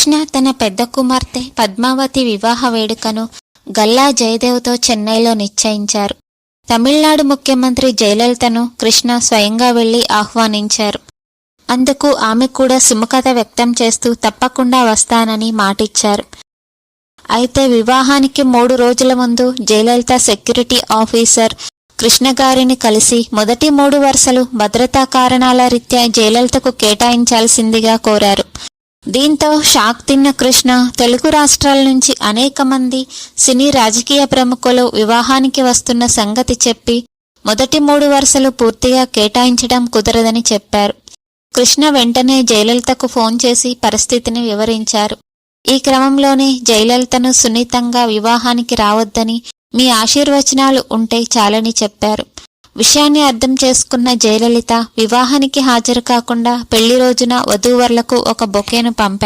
కృష్ణ తన పెద్ద కుమార్తె పద్మావతి వివాహ వేడుకను గల్లా జయదేవ్తో చెన్నైలో నిశ్చయించారు. తమిళనాడు ముఖ్యమంత్రి జయలలితను కృష్ణ స్వయంగా వెళ్ళి ఆహ్వానించారు. అందుకు ఆమె కూడా సుముఖత వ్యక్తం చేస్తూ తప్పకుండా వస్తానని మాటిచ్చారు. అయితే వివాహానికి మూడు రోజుల ముందు జయలలిత సెక్యూరిటీ ఆఫీసర్ కృష్ణ గారిని కలిసి మొదటి మూడు వరుసలు భద్రతా కారణాల రీత్యా జయలలితకు కేటాయించాల్సిందిగా కోరారు. దీంతో షాక్ తిన్న కృష్ణ తెలుగు రాష్ట్రాల నుంచి అనేక మంది సినీ రాజకీయ ప్రముఖులు వివాహానికి వస్తున్న సంగతి చెప్పి మొదటి మూడు వరుసలు పూర్తిగా కేటాయించడం కుదరదని చెప్పారు. కృష్ణ వెంటనే జయలలితకు ఫోన్ చేసి పరిస్థితిని వివరించారు. ఈ క్రమంలోనే జయలలితను సున్నితంగా వివాహానికి రావద్దని మీ ఆశీర్వచనాలు ఉంటే చాలని చెప్పారు. విషయాన్ని అర్థం చేసుకున్న జయలలిత వివాహానికి హాజరు కాకుండా పెళ్ళి రోజున వధూవరులకు ఒక బొకేను పంపారు